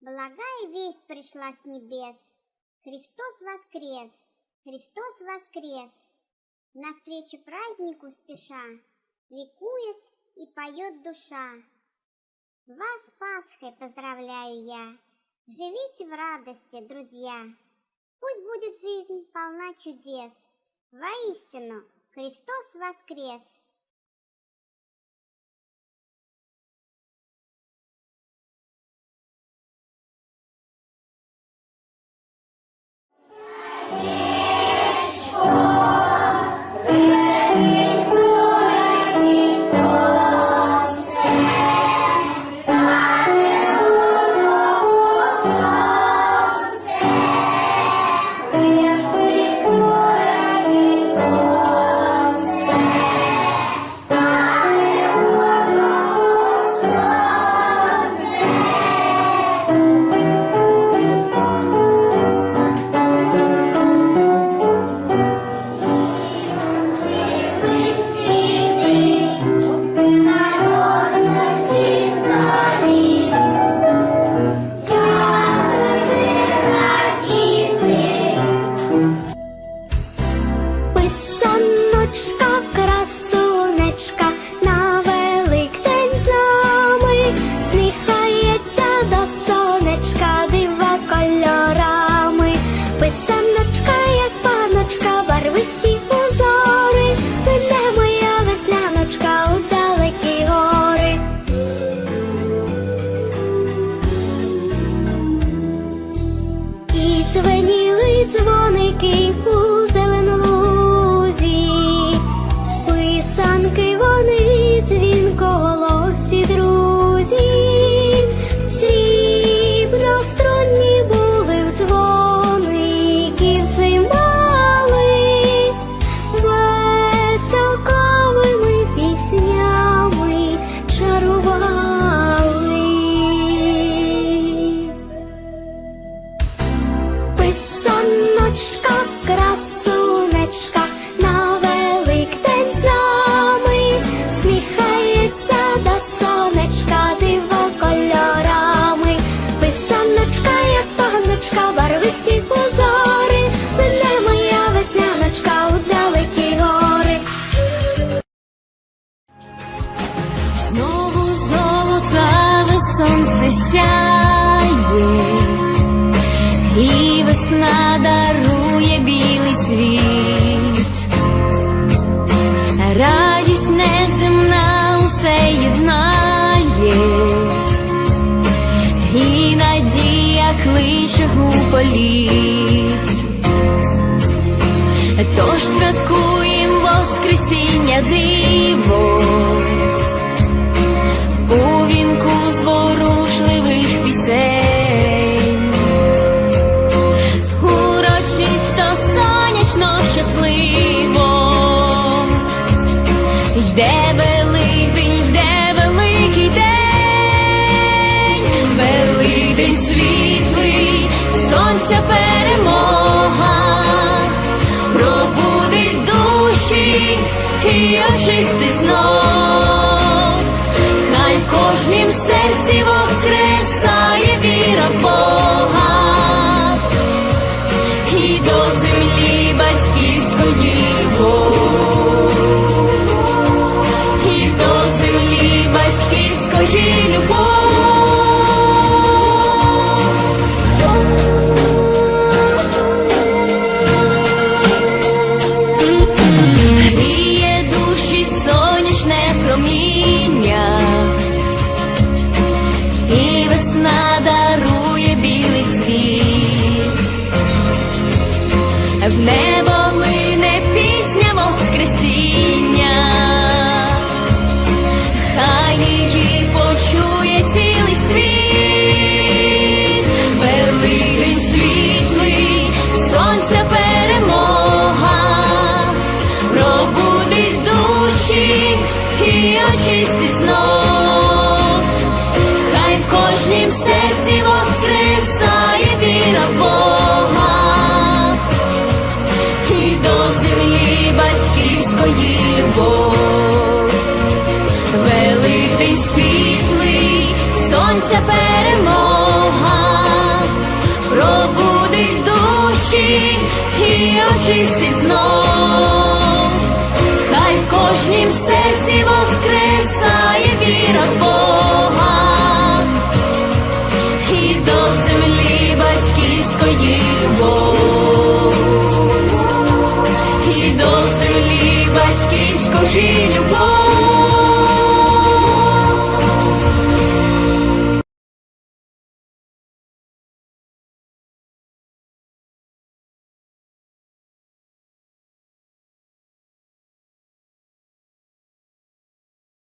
Благая весть пришла с небес. Христос воскрес! Христос воскрес! Навстречу празднику спеша, ликует и поет душа. Вас Пасхой поздравляю я. Живите в радости, друзья. Пусть будет жизнь полна чудес. Воистину, Христос воскрес! Дзвеніли дзвоники しか暮らす кличе у політ. Тож святкуєм Воскресіння диво. У вінку зворушливих пісень, урочисто сонячно щасливо, йде Великдень, сонця перемога, пробудить душі і очистить знов. Хай в кожнім серці і очистить знов, хай в кожнім серці воскресає віра в Бога, і до землі батьківської любов, великий світлий, сонця перемога, пробудить душі і очистить знов кожнім серці воскресає віра в Бога, і до землі батьківської любов, і до землі батьківської любов.